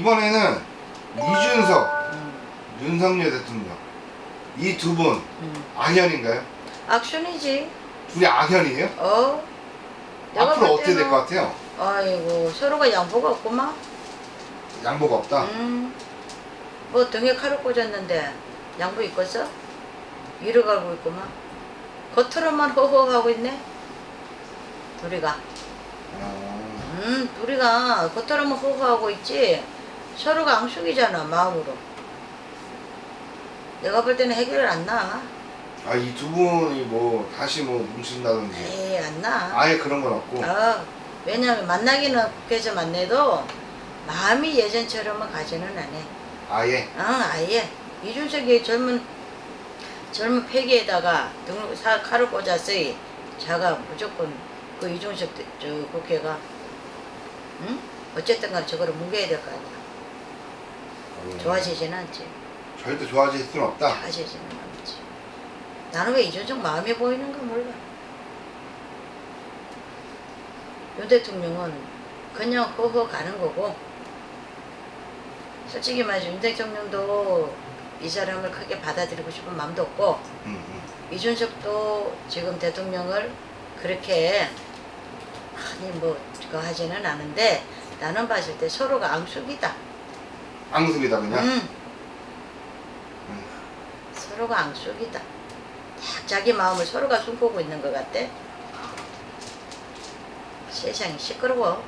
이번에는 이준석, 음, 윤석열 대통령 이 두분 음. 악연인가요? 악순이지. 둘이 악연이에요? 어? 내가 앞으로 볼 어떻게 될 때는- 것 같아요? 아이고 서로가 양보가 없구만. 양보가 없다. 음. 뭐 등에 칼을 꽂았는데 양보 있겠어? 이를 갈고 있구만. 겉으로만 허허하고 있네. 둘이가. 어, 음, 둘이가 겉으로만 허허하고 있지. 서로가 앙숙이잖아 마음으로. 내가 볼 때는 해결 안 나. 아, 이 두 분이 뭐 다시 뭐 뭉친다든지 에이 안 나. 아예 그런 건 없고. 어, 왜냐면 만나기는 국회에서 만나도 마음이 예전처럼은 가지는 않아. 아예. 어, 아예 이준석이 젊은 젊은 폐기에다가 등록 사 칼을 꽂았어요. 자가 무조건 그 이준석 대- 저 국회가 응? 어쨌든간 저거를 뭉개야 될 거 아니야. 어, 좋아지지는 않지. 절대 좋아질 수는 없다. 좋아지지는 않지. 나는 왜 이준석 마음이 보이는가 몰라. 윤 대통령은 그냥 허허 가는 거고 솔직히 말해서 윤 대통령도 이 사람을 크게 받아들이고 싶은 마음도 없고 음, 음. 이준석도 지금 대통령을 그렇게 많이 뭐 그거 하지는 않은데 나는 봤을 때 서로가 앙숙이다. 앙숙이다 그냥. 음. 음. 서로가 앙숙이다. 딱 자기 마음을 서로가 숨고고 있는 것 같아. 세상이 시끄러워.